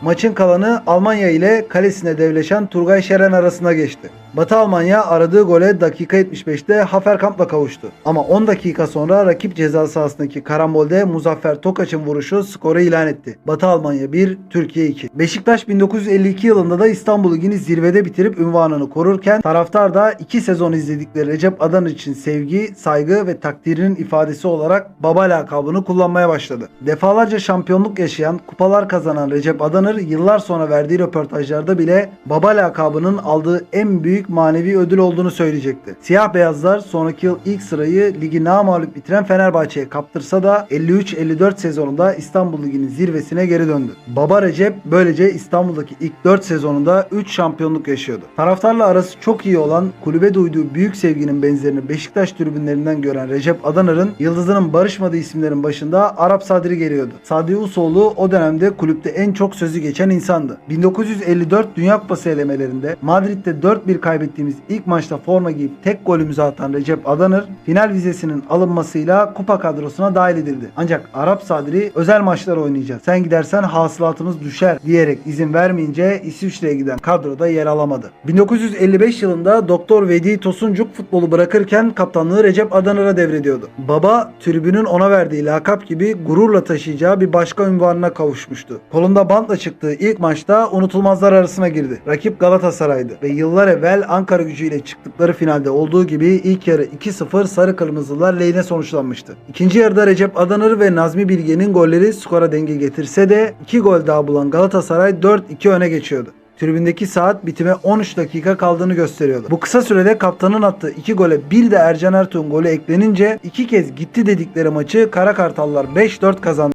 Maçın kalanı Almanya ile kalesine devleşen Turgay Şeren arasında geçti. Batı Almanya aradığı gole dakika 75'te Haferkamp'la kavuştu. Ama 10 dakika sonra rakip ceza sahasındaki karambolde Muzaffer Tokaç'ın vuruşu skoru ilan etti. Batı Almanya 1, Türkiye 2. Beşiktaş 1952 yılında da İstanbul Ligi'ni zirvede bitirip ünvanını korurken taraftar da 2 sezon izledikleri Recep Adanır için sevgi, saygı ve takdirinin ifadesi olarak baba lakabını kullanmaya başladı. Defalarca şampiyonluk yaşayan, kupalar kazanan Recep Adanır yıllar sonra verdiği röportajlarda bile baba lakabının aldığı en büyük manevi ödül olduğunu söyleyecekti. Siyah beyazlar sonraki yıl ilk sırayı ligi namağlup bitiren Fenerbahçe'ye kaptırsa da 53-54 sezonunda İstanbul Ligi'nin zirvesine geri döndü. Baba Recep böylece İstanbul'daki ilk 4 sezonunda 3 şampiyonluk yaşıyordu. Taraftarla arası çok iyi olan kulübe duyduğu büyük sevginin benzerini Beşiktaş tribünlerinden gören Recep Adanır'ın yıldızının barışmadığı isimlerin başında Arap Sadri geliyordu. Sadri Usoğlu o dönemde kulüpte en çok sözü geçen insandı. 1954 Dünya Kupası elemelerinde Madrid'de 4-1 kaybettiğimiz ilk maçta forma giyip tek golümüzü atan Recep Adanır final vizesinin alınmasıyla kupa kadrosuna dahil edildi. Ancak Arap Sadri özel maçlar oynayacak. Sen gidersen hasılatımız düşer diyerek izin vermeyince İsviçre'ye giden kadroda yer alamadı. 1955 yılında Doktor Vedi Tosuncuk futbolu bırakırken kaptanlığı Recep Adanır'a devrediyordu. Baba tribünün ona verdiği lakap gibi gururla taşıyacağı bir başka ünvanına kavuşmuştu. Kolunda bantla çıktığı ilk maçta unutulmazlar arasına girdi. Rakip Galatasaray'dı ve yıllar evvel Ankara gücüyle çıktıkları finalde olduğu gibi ilk yarı 2-0 sarı kırmızılar lehine sonuçlanmıştı. İkinci yarıda Recep Adanır ve Nazmi Bilge'nin golleri skora denge getirse de 2 gol daha bulan Galatasaray 4-2 öne geçiyordu. Tribündeki saat bitime 13 dakika kaldığını gösteriyordu. Bu kısa sürede kaptanın attığı 2 gole bir de Ercan Ertuğ'un golü eklenince iki kez gitti dedikleri maçı Kara Kartallar 5-4 kazandı.